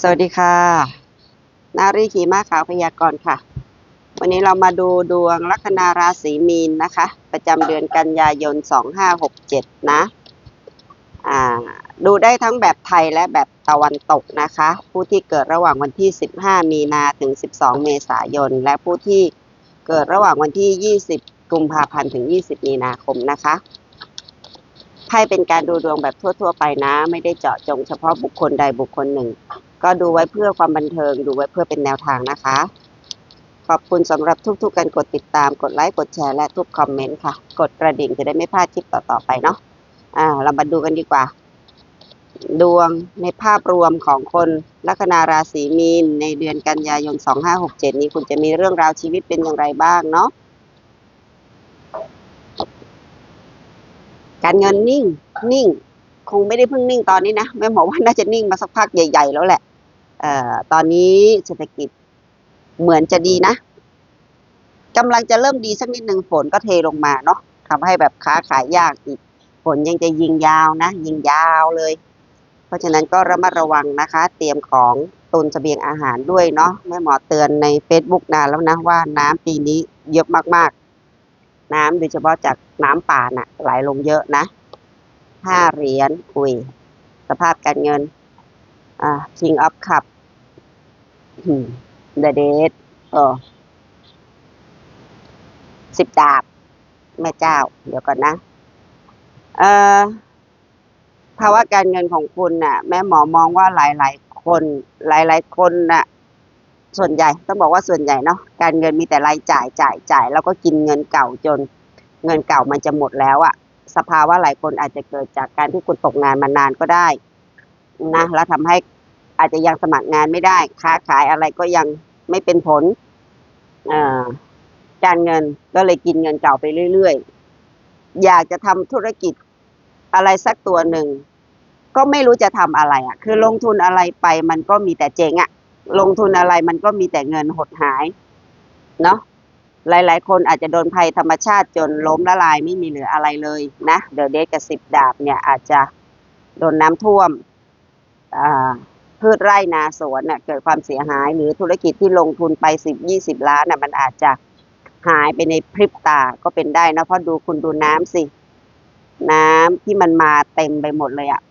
สวัสดีค่ะ นารีขี่ม้าขาวพยากรณ์ค่ะ วันนี้เรามาดูดวงลัคนาราศีมีนนะคะ ประจำเดือนกันยายน 2567 นะอ่าดูได้ทั้งแบบไทยและแบบตะวันตกนะคะ ผู้ที่เกิดระหว่างวันที่ 15 มีนาถึง 12 เมษายน และผู้ที่เกิดระหว่างวันที่ 20 กุมภาพันธ์ถึง 20 มีนาคมนะคะไพ่เป็นการดูดวงแบบทั่ว ๆ ไปนะ ไม่ได้เจาะจงเฉพาะบุคคลใดบุคคลหนึ่ง ก็ดูไว้เพื่อความบันเทิง ดูไว้เพื่อเป็นแนวทางนะคะ ขอบคุณสำหรับทุกๆการกดติดตาม กดไลค์ กดแชร์ และทุกคอมเมนต์ค่ะ กดกระดิ่งจะได้ไม่พลาดคลิปต่อๆไปเนาะ อ่า เรามาดูกันดีกว่า ดวงในภาพรวมของคนลัคนาราศีมีน ในเดือนกันยายน 2567 นี้คุณจะมีเรื่องราวชีวิตเป็นอย่างไรบ้างเนาะ การเงินนิ่ง นิ่ง คงไม่ได้เพิ่งนิ่งตอนนี้นะแม่หมอว่าน่าจะนิ่งมาสักพักใหญ่ ๆ แล้วแหละ ตอนนี้เศรษฐกิจเหมือนจะดีนะกำลังจะเริ่มดีสักนิดหนึ่งฝนก็เทลงมาเนาะทำให้แบบค้าขายยากอีกฝนยังจะยิงยาวนะ ยิงยาวเลย เพราะฉะนั้นก็ระมัดระวังนะคะ เตรียมของตุนเสบียงอาหารด้วยเนาะแม่หมอเตือนใน Facebook นานแล้วนะว่าน้ำปีนี้เยอะมากๆ น้ำโดยเฉพาะจากน้ำป่าน่ะไหลลงเยอะนะห้าเหรียญอุ้ยสภาพการเงิน อ่า King of Cup The Date เออสิบดาบ แม่เจ้า เดี๋ยวก่อนนะ เอ่อภาวะการเงินของคุณน่ะ แม่หมอมองว่าหลาย ๆ คน หลาย ๆ คนน่ะ ส่วนใหญ่ต้องบอกว่าส่วนใหญ่เนาะการเงินมีแต่รายจ่ายจ่ายจ่าย แล้วก็กินเงินเก่าจน เงินเก่ามันจะหมดแล้วอะสภาวะหลายคนอาจจะเกิดจากการที่คุณตกงานมานานก็ได้ นะแล้วทำให้อาจจะยังสมัครงานไม่ได้ ค้าขายอะไรก็ยังไม่เป็นผลเอ่อการเงินก็เลยกินเงินเก่าไปเรื่อยๆ อยากจะทำธุรกิจอะไรสักตัวหนึ่ง ก็ไม่รู้จะทำอะไรอะ คือลงทุนอะไรไปมันก็มีแต่เจ๊งอะ ลงทุนอะไรมันก็มีแต่เงินหดหาย เนาะหลาย ๆ คนอาจจะโดนภัยธรรมชาติจนล้มละลายไม่มีเหลืออะไรเลยนะ เดอะเดกับสิบดาบเนี่ยอาจจะโดนน้ำท่วมอ่า พืชไร่นาสวนน่ะเกิดความเสียหาย หรือธุรกิจที่ลงทุนไปสิบยี่สิบล้านน่ะมันอาจจะหายไปในพริบตาก็เป็นได้นะเพราะดูคุณดูน้ำสิ น้ำที่มันมาเต็มไปหมดเลยอะ่ะ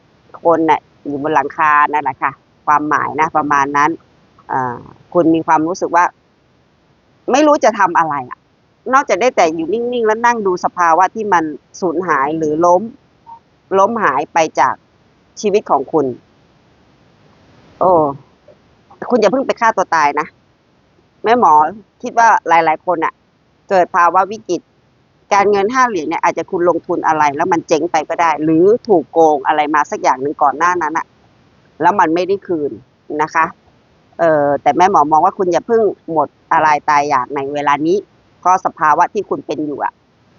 คนน่ะอยู่บนหลังคานั่นแหละค่ะ ความหมายนะประมาณนั้นคุณมีความรู้สึกว่า ไม่รู้จะทำอะไรอะ นอกจากได้แต่อยู่นิ่งๆ แล้วนั่งดูสภาวะที่มันสูญหายหรือล้ม ล้มหายไปจากชีวิตของคุณ โอ้คุณอย่าเพิ่งไปฆ่าตัวตายนะแม่หมอคิดว่าหลาย ๆ คนอะเกิดภาวะวิกฤตการเงินห้าเหรียญเนี่ยอาจจะคุณลงทุนอะไร แล้วมันเจ๊งไปก็ได้ หรือถูกโกงอะไรมาสักอย่างหนึ่งก่อนหน้านั้นอะแล้วมันไม่ได้คืนนะคะ เออแต่แม่หมอมองว่าคุณอย่าเพิ่งหมดอะไรตายอยากในเวลานี้เพราะสภาวะที่คุณเป็นอยู่อะ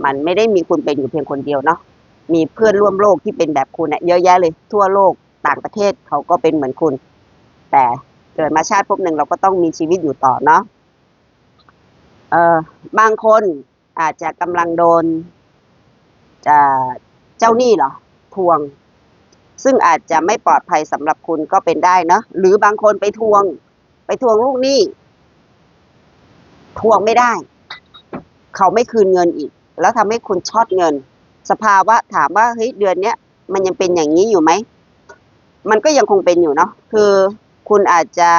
มันไม่ได้มีคุณเป็นอยู่เพียงคนเดียวเนาะมีเพื่อนร่วมโลกที่เป็นแบบคุณเนี่ยเยอะแยะเลย ทั่วโลกต่างประเทศเขาก็เป็นเหมือนคุณ แต่เกิดมาชาติภพหนึ่งเราก็ต้องมีชีวิตอยู่ต่อเนาะเออบางคนอาจจะกำลังโดนจะเจ้าหนี้เหรอทวง ซึ่งอาจจะไม่ปลอดภัยสำหรับคุณก็เป็นได้เนาะหรือบางคนไปทวง ไปทวงลูกหนี้ ทวงไม่ได้ เขาไม่คืนเงินอีก แล้วทำให้คุณช็อตเงิน สภาวะถามว่าเฮ้ยเดือนเนี้ยมันยังเป็นอย่างนี้อยู่ไหมมันก็ยังคงเป็นอยู่เนาะคือ คุณอาจจะ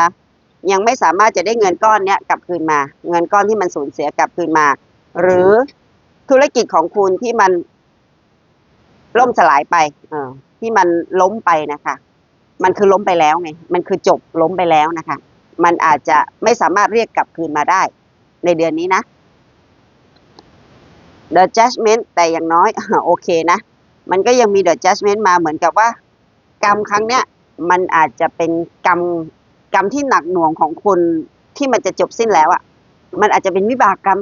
ยังไม่สามารถจะได้เงินก้อนเนี้ยกลับคืนมา เงินก้อนที่มันสูญเสียกลับคืนมา หรือธุรกิจของคุณที่มันล่มสลายไป เออที่มันล้มไปนะคะ มันคือล้มไปแล้วไง มันคือจบล้มไปแล้วนะคะ มันอาจจะไม่สามารถเรียกกลับคืนมาได้ ในเดือนนี้นะ The Judgment แต่อย่างน้อยโอเคนะ มันก็ยังมี The Judgment มาเหมือนกับว่า กรรมครั้งเนี้ย มันอาจจะเป็นกรรมกรรมที่หนักหน่วงของคุณที่มันจะจบสิ้นแล้วอะ่ะ มันอาจจะเป็นวิบากกรรม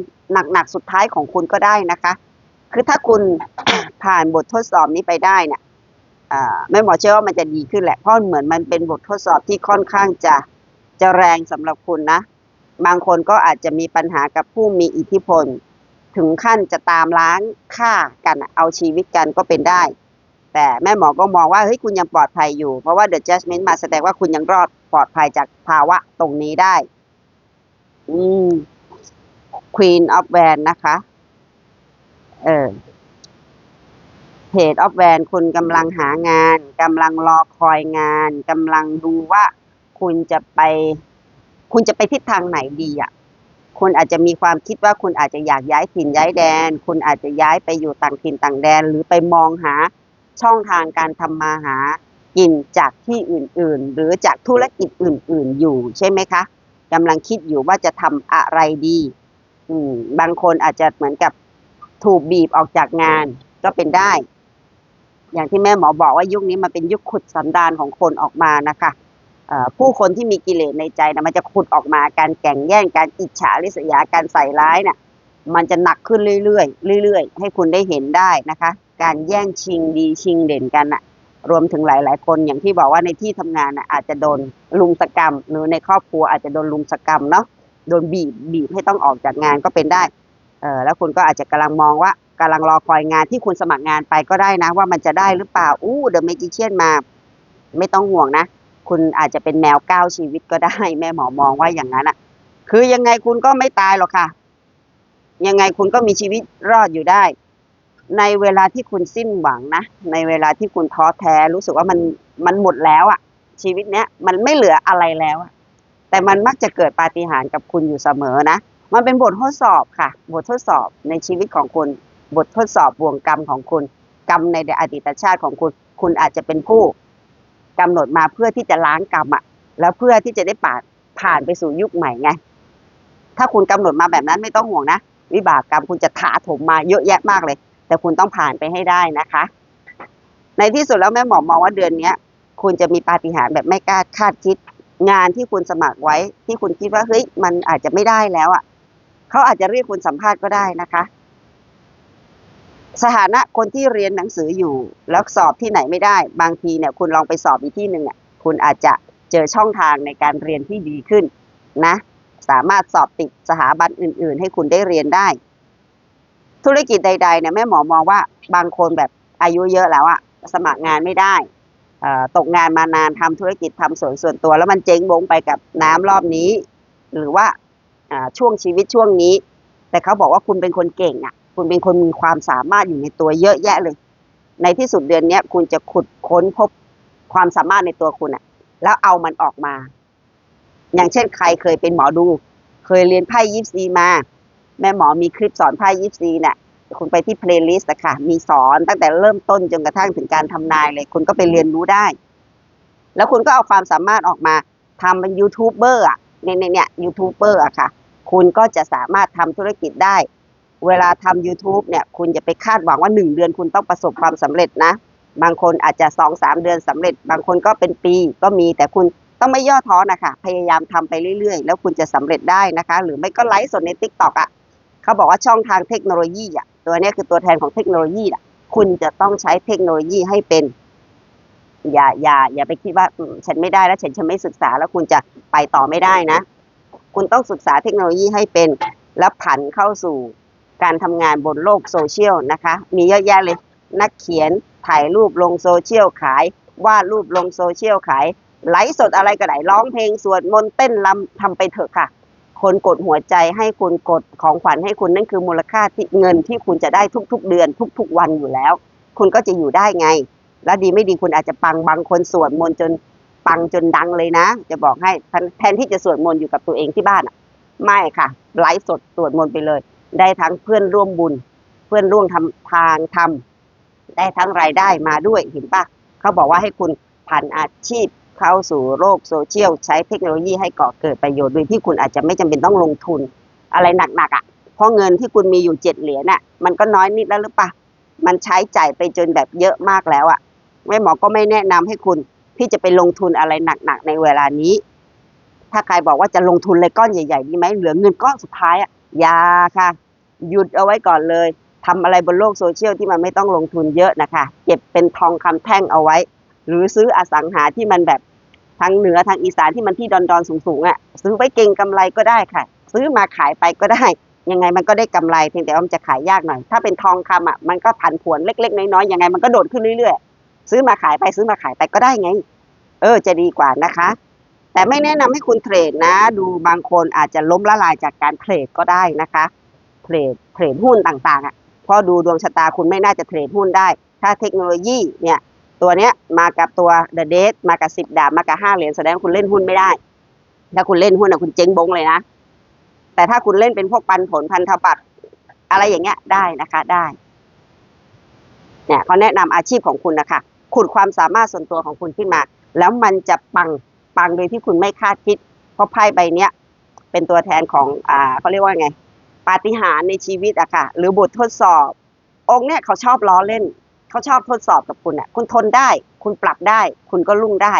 หนักๆสุดท้ายของคุณก็ได้นะคะ คือถ้าคุณผ่านบททดสอบนี้ไปได้เนี่ยอ่าแม่หมอเชื่อว่ามันจะดีขึ้นแหละ เพราะเหมือนมันเป็นบททดสอบที่ค่อนข้างจะจะแรงสำหรับคุณนะ บางคนก็อาจจะมีปัญหากับผู้มีอิทธิพล ถึงขั้นจะตามล้างฆ่ากันเอาชีวิตกันก็เป็นได้ แต่แม่หมอก็มองว่าเฮ้ยคุณยังปลอดภัยอยู่ เพราะว่า the judgment มาแสดงว่าคุณยังรอดปลอดภัยจากภาวะตรงนี้ได้ อืม Queen of w a n นะคะ เออ Page of w a n คุณกำลังหางานกำลังรอคอยงานกำลังดูว่าคุณจะไป คุณจะไปทิศทางไหนดีอะคุณอาจจะมีความคิดว่าคุณอาจจะอยากย้ายถิ่นย้ายแดน คุณอาจจะย้ายไปอยู่ต่างถิ่นต่างแดน หรือไปมองหา ช่องทางการทำมาหากินจากที่อื่นๆ หรือจากธุรกิจอื่น ๆ อยู่ใช่ไหมคะกำลังคิดอยู่ว่าจะทำอะไรดี อืม บางคนอาจจะเหมือนกับถูกบีบออกจากงานก็เป็นได้ อย่างที่แม่หมอบอกว่ายุคนี้มันเป็นยุคขุดสันดานของคนออกมานะคะผู้คนที่มีกิเลสในใจนะมันจะขุดออกมาการแข่งแย่งการอิจฉาริษยาการใส่ร้ายเนี่ยมันจะหนักขึ้นเรื่อยๆเรื่อยๆ ให้คุณได้เห็นได้นะคะ การแย่งชิงดีชิงเด่นกันน่ะรวมถึงหลาย ๆ คนอย่างที่บอกว่าในที่ทำงานน่ะอาจจะโดนลุมสกรรม หรือในครอบครัวอาจจะโดนลุมสกรรมเนาะโดนบีบบีบให้ต้องออกจากงานก็เป็นได้เออแล้วคุณก็อาจจะกำลังมองว่ากำลังรอคอยงานที่คุณสมัครงานไปก็ได้นะ ว่ามันจะได้หรือเปล่าอู้เดอะเมจิเชียนมา ไม่ต้องห่วงนะ คุณอาจจะเป็นแมวก้าวชีวิตก็ได้ แม่หมอมองว่าอย่างนั้นอะคือยังไงคุณก็ไม่ตายหรอกค่ะ ยังไงคุณก็มีชีวิตรอดอยู่ได้ ในเวลาที่คุณสิ้นหวังนะ ในเวลาที่คุณท้อแท้รู้สึกว่ามันมันหมดแล้วอะชีวิตเนี้ยมันไม่เหลืออะไรแล้วอะแต่มันมักจะเกิดปาฏิหาริย์กับคุณอยู่เสมอนะ มันเป็นบททดสอบค่ะ บททดสอบในชีวิตของคุณ บททดสอบบ่วงกรรมของคุณ กรรมในอดีตชาติของคุณ คุณอาจจะเป็นผู้กำหนดมาเพื่อที่จะล้างกรรมอะแล้วเพื่อที่จะได้ผ่านผ่านไปสู่ยุคใหม่ไง ถ้าคุณกำหนดมาแบบนั้นไม่ต้องห่วงนะ วิบากกรรมคุณจะถาถมมาเยอะแยะมากเลย แต่คุณต้องผ่านไปให้ได้นะคะ ในที่สุดแล้วแม่หมอมองว่าเดือนนี้คุณจะมีปาฏิหาริย์แบบไม่คาคาดคิด งานที่คุณสมัครไว้ ที่คุณคิดว่าเฮ้ยมันอาจจะไม่ได้แล้วอะเขาอาจจะเรียกคุณสัมภาษณ์ก็ได้นะคะ สถานะคนที่เรียนหนังสืออยู่ แล้วสอบที่ไหนไม่ได้ บางทีเนี่ย คุณลองไปสอบอีกที่หนึ่งอะคุณอาจจะเจอช่องทางในการเรียนที่ดีขึ้นนะ สามารถสอบติดสถาบันอื่น ๆ ให้คุณได้เรียนได้ ธุรกิจใดๆเนี่ยแม่หมอมองว่าบางคนแบบอายุเยอะแล้วอะสมัครงานไม่ได้อ่อตกงานมานานทำธุรกิจทำสวนส่วนตัว แล้วมันเจ๊งบงไปกับน้ำรอบนี้ หรือว่าอ่าช่วงชีวิตช่วงนี้ แต่เขาบอกว่าคุณเป็นคนเก่งอะคุณเป็นคนมีความสามารถอยู่ในตัวเยอะแยะเลย ในที่สุดเดือนเนี้ยคุณจะขุดค้นพบความสามารถในตัวคุณอะแล้วเอามันออกมา อย่างเช่นใครเคยเป็นหมอดู เคยเรียนไพ่ยิปซีมา แม่หมอมีคลิปสอนไพ่ยิปซีเนี่ยคุณไปที่เพลย์ลิสต์อะค่ะ มีสอนตั้งแต่เริ่มต้นจนกระทั่งถึงการทำนายเลย คุณก็ไปเรียนรู้ได้ แล้วคุณก็เอาความสามารถออกมาทำเป็นยูทูบเบอร์อะเนี่ยเนี่ยเนี่ยยูทูบเบอร์อะค่ะ คุณก็จะสามารถทำธุรกิจได้ เวลาทำ YouTube เนี่ย คุณจะไปคาดหวังว่าหนึ่งเดือนคุณต้องประสบความสำเร็จนะ บางคนอาจจะสองสามเดือนสำเร็จ บางคนก็เป็นปีก็มี แต่คุณต้องไม่ย่อท้อนะคะ พยายามทำไปเรื่อยๆ แล้วคุณจะสำเร็จได้นะคะ หรือไม่ก็ไลฟ์สดใน t ิ k t o k อะ เขาบอกว่าช่องทางเทคโนโลยีอะ ตัวนี้คือตัวแทนของเทคโนโลยีอะ คุณจะต้องใช้เทคโนโลยีให้เป็น อย่าอย่า อย่าไปคิดว่าฉันไม่ได้แล้วฉันจะไม่ศึกษาแล้วคุณจะไปต่อไม่ได้นะ คุณต้องศึกษาเทคโนโลยีให้เป็น แล้วผันเข้าสู่การทำงานบนโลกโซเชียลนะคะ มีเยอะแยะเลย นักเขียนถ่ายรูปลงโซเชียลขายวาดรูปลงโซเชียลขายไลฟ์สดอะไรก็ได้ร้องเพลงสวดมนต์เต้นรำทำไปเถอะค่ะ คนกดหัวใจให้คุณกดของขวัญให้คุณนั่นคือมูลค่าที่เงินที่คุณจะได้ทุกๆ เดือนทุก ๆ วันอยู่แล้ว คุณก็จะอยู่ได้ไง แล้วดีไม่ดีคุณอาจจะปังบางคนสวดมนต์จนปังจนดังเลยนะ จะบอกให้แทนที่จะสวดมนต์อยู่กับตัวเองที่บ้านอะ ไม่ค่ะไลฟ์สดสวดมนต์ไปเลย ได้ทั้งเพื่อนร่วมบุญ เพื่อนร่วมทำทางทำได้ทั้งรายได้มาด้วยเห็นปะเขาบอกว่าให้คุณผันอาชีพ เข้าสู่โลกโซเชียลใช้เทคโนโลยีให้ก่อเกิดประโยชน์โดยที่คุณอาจจะไม่จำเป็นต้องลงทุนอะไรหนักๆอะเพราะเงินที่คุณมีอยู่เจ็ดเหรียญน่ะมันก็น้อยนิดแล้วหรือปะมันใช้จ่ายไปจนแบบเยอะมากแล้วอะแม่หมอก็ไม่แนะนำให้คุณที่จะไปลงทุนอะไรหนักๆในเวลานี้ ถ้าใครบอกว่าจะลงทุนเลยก้อนใหญ่ๆดีไหมเหลือเงินก้อนสุดท้ายอะอยาค่ะ หยุดเอาไว้ก่อนเลยทำอะไรบนโลกโซเชียลที่มันไม่ต้องลงทุนเยอะนะคะ เก็บเป็นทองคำแท่งเอาไว้ หรือซื้ออสังหาที่มันแบบทางเหนือทางอีสานที่มันที่ดอนดอนๆสูงๆอะซื้อไว้เก่งกำไรก็ได้ค่ะ ซื้อมาขายไปก็ได้ ยังไงมันก็ได้กำไรเพียงแต่ว่ามันจะขายยากหน่อย ถ้าเป็นทองคำอะมันก็ผันผวนเล็ก ๆ น้อยๆยังไงมันก็โดดขึ้นเรื่อยๆ ซื้อมาขายไปซื้อมาขายไปก็ได้ไง เออจะดีกว่านะคะ แต่ไม่แนะนำให้คุณเทรดนะ ดูบางคนอาจจะล้มละลายจากการเทรดก็ได้นะคะเทรดเทรดหุ้นต่างๆอะเพราะดูดวงชะตาคุณไม่น่าจะเทรดหุ้นได้ ถ้าเทคโนโลยีเนี่ย ตัวเนี้ยมากับตัว The d a t e มากับสิบดาบมากับห้าเหรียญแสดงว่าคุณเล่นหุ้นไม่ได้ ถ้าคุณเล่นหุ้นอะคุณเจ๊งบงเลยนะ แต่ถ้าคุณเล่นเป็นพวกปันผลพันธบัตรอะไรอย่างเงี้ยได้นะคะได้เนี่ยเขาแนะนำอาชีพของคุณนะคะขุดความสามารถส่วนตัวของคุณขึ้นมา แล้วมันจะปังปังโดยที่คุณไม่คาดคิด เพราะไพ่ใบเนี้ยเป็นตัวแทนของอ่าเขาเรียกว่าไงปาฏิหาริย์ในชีวิตอะค่ะหรือบททดสอบ องค์เนี่ยเขาชอบล้อเล่น เขาชอบทดสอบกับคุณอะคุณทนได้ คุณปรับได้ คุณก็รุ่งได้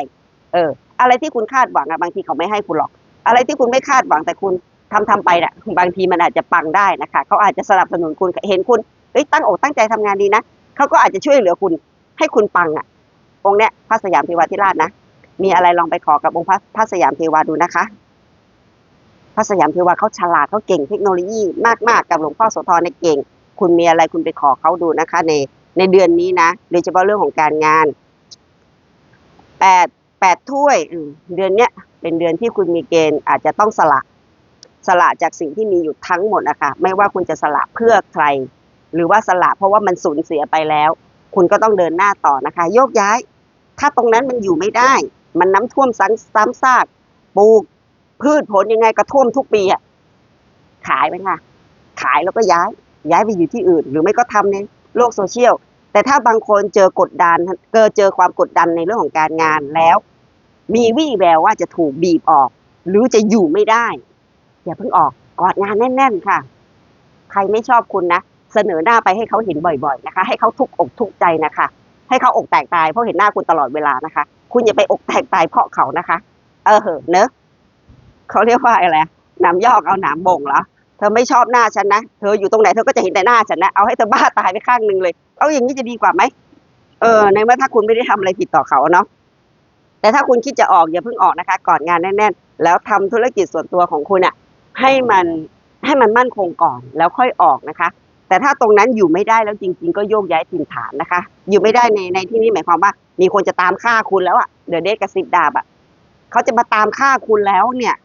เออ อะไรที่คุณคาดหวังอะบางทีเขาไม่ให้คุณหรอก อะไรที่คุณไม่คาดหวังแต่คุณทำทำไปน่ะบางทีมันอาจจะปังได้นะคะเขาอาจจะสนับสนุนคุณเห็นคุณเอ้ยตั้งอกตั้งใจทำงานดีนะเขาก็อาจจะช่วยเหลือคุณให้คุณปังอะองค์เนี้ยพระสยามเทวาธิราชนะมีอะไรลองไปขอกับองค์พระสยามเทวาดูนะคะพระสยามเทวาเขาฉลาดเขาเก่งเทคโนโลยีมากๆกับหลวงพ่อโสธรในเก่ง คุณมีอะไรคุณไปขอเขาดูนะคะ ใน ในเดือนนี้นะโดยเฉพาะเรื่องของการงานแปดแปดถ้วยเดือนเนี้ยเป็นเดือนที่คุณมีเกณฑ์อาจจะต้องสละสละจากสิ่งที่มีอยู่ทั้งหมดนะคะไม่ว่าคุณจะสละเพื่อใคร หรือว่าสละเพราะว่ามันสูญเสียไปแล้ว คุณก็ต้องเดินหน้าต่อนะคะ โยกย้าย ถ้าตรงนั้นมันอยู่ไม่ได้ มันน้ำท่วมซ้ำซ้ำซากปลูก พืชผลยังไงก็ท่วมทุกปีอะขายไปค่ะขายแล้วก็ย้าย ย้ายไปอยู่ที่อื่น หรือไม่ก็ทำใน โลกโซเชียล แต่ถ้าบางคนเจอกดดันเกิดเจอความกดดันในเรื่องของการงานแล้ว มีวี่แววว่าจะถูกบีบออก หรือจะอยู่ไม่ได้ อย่าเพิ่งออกกอดงานแน่น ๆ ค่ะ ใครไม่ชอบคุณนะ เสนอหน้าไปให้เขาเห็นบ่อยๆนะคะ ให้เขาทุกอกทุกใจนะคะ ให้เขาอกแตกตายเพราะเห็นหน้าคุณตลอดเวลานะคะ คุณอย่าไปอกแตกตายเพราะเขานะคะ เออเหอะเนอะเขาเรียกว่าอะไรหนามยอกเอาหนามบ่งเหรอ เธอไม่ชอบหน้าฉันนะ เธออยู่ตรงไหนเธอก็จะเห็นแต่หน้าฉันนะ เอาให้เธอบ้าตายไปข้างหนึ่งเลย เอาอย่างนี้จะดีกว่าไหม เออ ในเมื่อถ้าคุณไม่ได้ทำอะไรผิดต่อเขาเนาะ แต่ถ้าคุณคิดจะออกอย่าเพิ่งออกนะคะ ก่อนงานแน่นๆ แล้วทำธุรกิจส่วนตัวของคุณอะให้มันให้มันมั่นคงก่อนแล้วค่อยออกนะคะ แต่ถ้าตรงนั้นอยู่ไม่ได้แล้วจริง ๆ ก็โยกย้ายถิ่นฐานนะคะ อยู่ไม่ได้ในในที่นี้หมายความว่า มีคนจะตามฆ่าคุณแล้วอะเดอะเดกกับสิบดาบอะเขาจะมาตามฆ่าคุณแล้วเนี่ย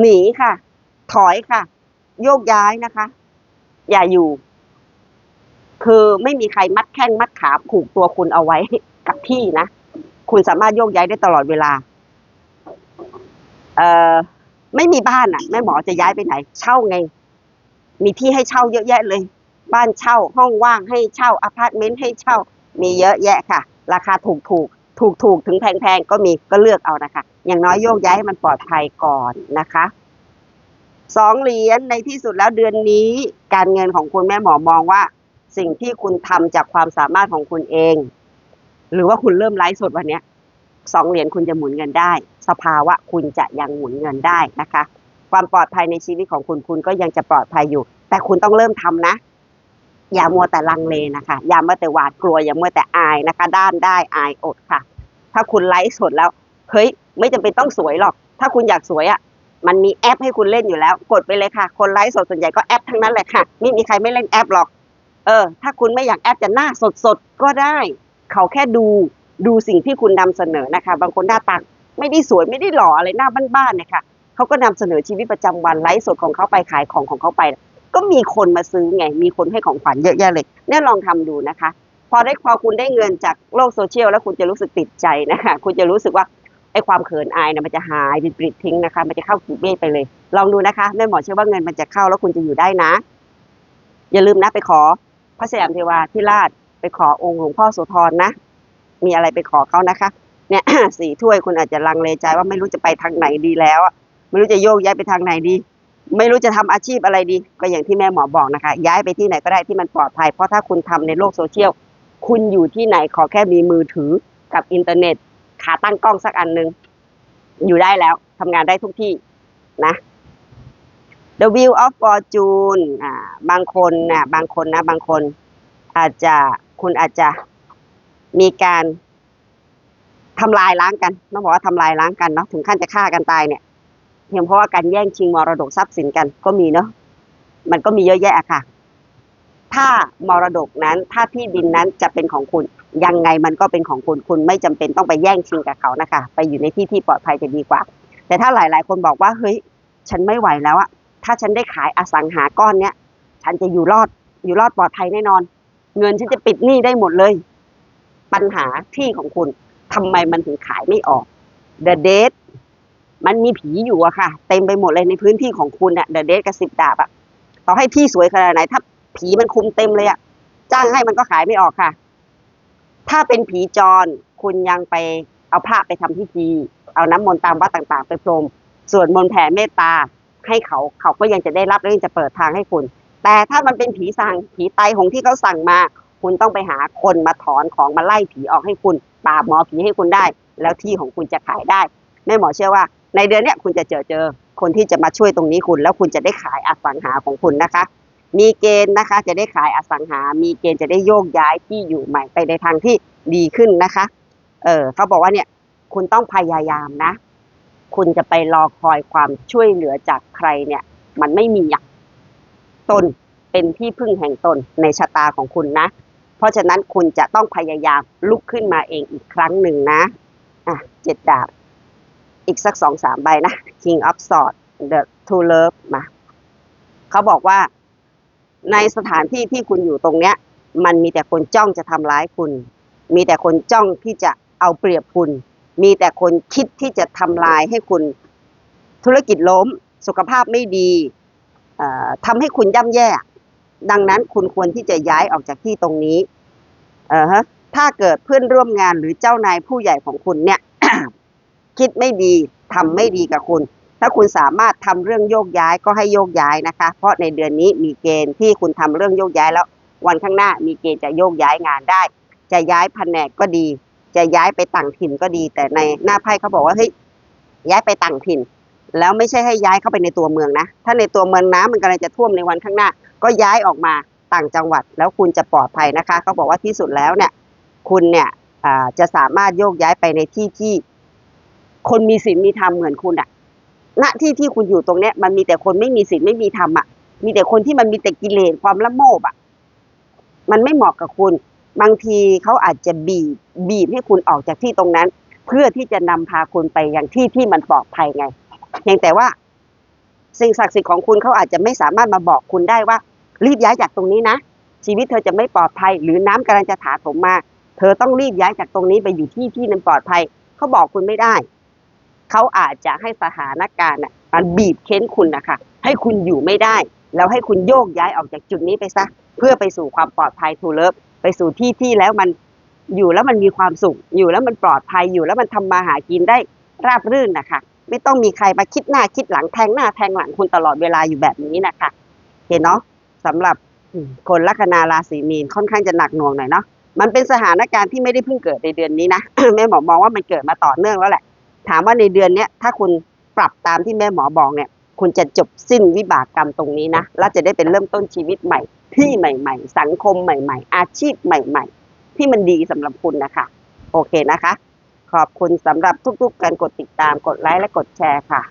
หนีค่ะ ถอยค่ะ โยกย้ายนะคะ อย่าอยู่ คือไม่มีใครมัดแข้งมัดขาผูกตัวคุณเอาไว้กับที่นะ คุณสามารถโยกย้ายได้ตลอดเวลา เอ่อ ไม่มีบ้านอะ แม่หมอจะย้ายไปไหน เช่าไง มีที่ให้เช่าเยอะแยะเลย บ้านเช่า ห้องว่างให้เช่าอพาร์ตเมนต์ให้เช่า มีเยอะแยะค่ะ ราคาถูกถูกถูกถูกถึงแพงๆ ก็มีก็เลือกเอานะคะ อย่างน้อยโยกย้ายให้มันปลอดภัยก่อนนะคะ สองเหรียญในที่สุดแล้วเดือนนี้ การเงินของคุณแม่หมอมองว่า สิ่งที่คุณทำจากความสามารถของคุณเอง หรือว่าคุณเริ่มไลฟ์สดวันนี้สองเหรียญคุณจะหมุนเงินได้ สภาวะคุณจะยังหมุนเงินได้นะคะ ความปลอดภัยในชีวิตของคุณคุณก็ยังจะปลอดภัยอยู่ แต่คุณต้องเริ่มทำนะ อย่ามัวแต่ลังเลนะคะ อย่ามัวแต่หวาดกลัวอย่ามัวแต่อายนะคะ ด้านได้อายอดค่ะ ถ้าคุณไลฟ์สดแล้วเฮ้ยไม่จำเป็นต้องสวยหรอก ถ้าคุณอยากสวยอะ่ะ มันมีแอปให้คุณเล่นอยู่แล้ว กดไปเลยค่ะ คนไลฟ์สดส่วนใหญ่ก็แอปทั้งนั้นแหละค่ะ ไม่มีใครไม่เล่นแอปหรอก เออ ถ้าคุณไม่อยากแอปจะหน้าสดสดก็ได้ เขาแค่ดูดูสิ่งที่คุณนำเสนอนะคะ บางคนหน้าตาไม่ได้สวยไม่ได้หล่ออะไรหน้าบ้านๆเนี่ยค่ะเขาก็นำเสนอชีวิตประจำวันไลฟ์สดของเขาไปขายของของเขาไป ก็มีคนมาซื้อไง มีคนให้ของขวัญเยอะแยะเลยเนี่ยลองทำดูนะคะ พอได้พอคุณได้เงินจากโลกโซเชียลแล้วคุณจะรู้สึกติดใจนะคะ คุณจะรู้สึกว่า ไอ้ความเขินอายนะมันจะหายเป็นปลิดทิ้งนะคะ มันจะเข้ากีบเมฆไปเลย ลองดูนะคะแม่หมอเชื่อว่าเงินมันจะเข้าแล้วคุณจะอยู่ได้นะ อย่าลืมนะไปขอพระสยามเทวาที่ราชไปขอองค์หลวงพ่อโสธรนะ มีอะไรไปขอเขานะคะ เนี่ยสี่ถ้วยคุณอาจจะลังเลใจว่าไม่รู้จะไปทางไหนดีแล้วไม่รู้จะโยกย้ายไปทางไหนดี ไม่รู้จะทำอาชีพอะไรดี ก็อย่างที่แม่หมอบอกนะคะ ย้ายไปที่ไหนก็ได้ที่มันปลอดภัยเพราะถ้าคุณทำในโลกโซเชียลคุณอยู่ที่ไหนขอแค่มีมือถือกับอินเทอร์เน็ต ขาตั้งกล้องสักอันหนึ่งอยู่ได้แล้วทำงานได้ทุกที่นะ The Wheel of Fortune อ่าบางคนนะบางคนนะ บางคน อาจจะคุณอาจจะมีการทำลายล้างกันต้องบอกว่าทำลายล้างกันเนาะถึงขั้นจะฆ่ากันตายเนี่ยเพียงเพราะว่าการแย่งชิงมรดกทรัพย์สินกันก็มีเนาะมันก็มีเยอะแยะอะค่ะ ถ้ามรดกนั้นถ้าที่ดินนั้นจะเป็นของคุณยังไงมันก็เป็นของคุณคุณไม่จำเป็นต้องไปแย่งชิงกับเขานะคะ ไปอยู่ในที่ที่ปลอดภัยจะดีกว่า แต่ถ้าหลาย ๆ คนบอกว่าเฮ้ยฉันไม่ไหวแล้วอะถ้าฉันได้ขายอสังหาก้อนเนี้ยฉันจะอยู่รอดอยู่รอดปลอดภัยแน่นอน เงินฉันจะปิดหนี้ได้หมดเลย ปัญหาที่ของคุณทำไมมันถึงขายไม่ออก The Date มันมีผีอยู่อะค่ะ เต็มไปหมดเลยในพื้นที่ของคุณอะ The Date กับสิบดาบอะต่อให้ที่สวยขนาดไหนถ้า ผีมันคุมเต็มเลยอะจ้างให้มันก็ขายไม่ออกค่ะ ถ้าเป็นผีจรคุณยังไปเอาพระไปทำพิธี เอาน้ำมนต์ตามวัดต่างๆ ไปพรมสวดมนต์แผ่เมตตาให้เขาเขาก็ยังจะได้รับและยังจะเปิดทางให้คุณ แต่ถ้ามันเป็นผีสั่งผีไตหงที่เขาสั่งมา คุณต้องไปหาคนมาถอนของมาไล่ผีออกให้คุณปราบหมอผีให้คุณได้ แล้วที่ของคุณจะขายได้แม่หมอเชื่อว่า ในเดือนนี้คุณจะเจอเจอคนที่จะมาช่วยตรงนี้คุณ แล้วคุณจะได้ขายอสังหาของคุณนะคะ มีเกณฑ์นะคะ จะได้ขายอสังหา มีเกณฑ์จะได้โยกย้ายที่อยู่ใหม่ไปในทางที่ดีขึ้นนะคะ เออเขาบอกว่าเนี่ยคุณต้องพยายามนะ คุณจะไปรอคอยความช่วยเหลือจากใครเนี่ย มันไม่มีอย่างตนเป็นที่พึ่งแห่งตนในชะตาของคุณนะ เพราะฉะนั้นคุณจะต้องพยายามลุกขึ้นมาเองอีกครั้งหนึ่งนะ อะเจ็ดดาบ อีกสักสองสามใบนะ King of Swords The Two Love มาเขาบอกว่า ในสถานที่ที่คุณอยู่ตรงเนี้ย มันมีแต่คนจ้องจะทำร้ายคุณ มีแต่คนจ้องที่จะเอาเปรียบคุณ มีแต่คนคิดที่จะทำลายให้คุณ ธุรกิจล้ม สุขภาพไม่ดีเอ่อทำให้คุณย่ำแย่ ดังนั้นคุณควรที่จะย้ายออกจากที่ตรงนี้เออฮะถ้าเกิดเพื่อนร่วมงานหรือเจ้านายผู้ใหญ่ของคุณเนี่ย คิดไม่ดีทำไม่ดีกับคุณ ถ้าคุณสามารถทำเรื่องโยกย้ายก็ให้โยกย้ายนะคะ เพราะในเดือนนี้มีเกณฑ์ที่คุณทำเรื่องโยกย้ายแล้ว วันข้างหน้ามีเกณฑ์จะโยกย้ายงานได้ จะย้ายแผนกก็ดี จะย้ายไปต่างถิ่นก็ดี แต่ในหน้าไพ่เขาบอกว่าเฮ้ยย้ายไปต่างถิ่น แล้วไม่ใช่ให้ย้ายเข้าไปในตัวเมืองนะ ถ้าในตัวเมืองน้ำมันกำลังจะท่วมในวันข้างหน้า ก็ย้ายออกมาต่างจังหวัด แล้วคุณจะปลอดภัยนะคะเขาบอกว่าที่สุดแล้วเนี่ย คุณเนี่ยจะสามารถโยกย้ายไปในที่ที่ คนมีศีลมีธรรมเหมือนคุณอะ ณที่ที่คุณอยู่ตรงเนี้ยมันมีแต่คนไม่มีศีลไม่มีธรรมอะ มีแต่คนที่มันมีแต่กิเลสความละโมบอะ มันไม่เหมาะกับคุณ บางทีเขาอาจจะบีบบีบให้คุณออกจากที่ตรงนั้น เพื่อที่จะนำพาคุณไปยังที่ที่มันปลอดภัยไงเพียงแต่ว่า สิ่งศักดิ์สิทธิ์ของคุณเขาอาจจะไม่สามารถมาบอกคุณได้ว่า รีบย้ายจากตรงนี้นะชีวิตเธอจะไม่ปลอดภัย หรือน้ำกำลังจะถาถมมา เธอต้องรีบย้ายจากตรงนี้ไปอยู่ที่ที่มันปลอดภัยเขาบอกคุณไม่ได้ เขาอาจจะให้สถานการณ์น่ะมันบีบเค้นคุณนะคะให้คุณอยู่ไม่ได้ แล้วให้คุณโยกย้ายออกจากจุดนี้ไปซะ เพื่อไปสู่ความปลอดภัยทูเลิฟไปสู่ที่ที่แล้วมันอยู่แล้วมันมีความสุข อยู่แล้วมันปลอดภัยอยู่แล้วมันทำมาหากินได้ราบรื่นนะคะ ไม่ต้องมีใครมาคิดหน้าคิดหลังแทงหน้าแทงหลังคุณตลอดเวลาอยู่แบบนี้นะคะเห็นเนาะสำหรับคนลัคนาราศีมีนค่อนข้างจะหนักหน่วงหน่อยเนาะมันเป็นสถานการณ์ที่ไม่ได้เพิ่งเกิดในเดือนนี้นะแม่หมอมองว่ามันเกิดมาต่อเนื่องแล้วแหละ ถามว่าในเดือนเนี้ยถ้าคุณปรับตามที่แม่หมอบอกเนี่ย คุณจะจบสิ้นวิบากกรรมตรงนี้นะ แล้วจะได้เป็นเริ่มต้นชีวิตใหม่ ที่ใหม่ ๆ สังคมใหม่ ๆ อาชีพใหม่ ๆ ที่มันดีสำหรับคุณนะคะ โอเคนะคะ ขอบคุณสำหรับทุกๆ การกดติดตามกดไลค์และกดแชร์ค่ะ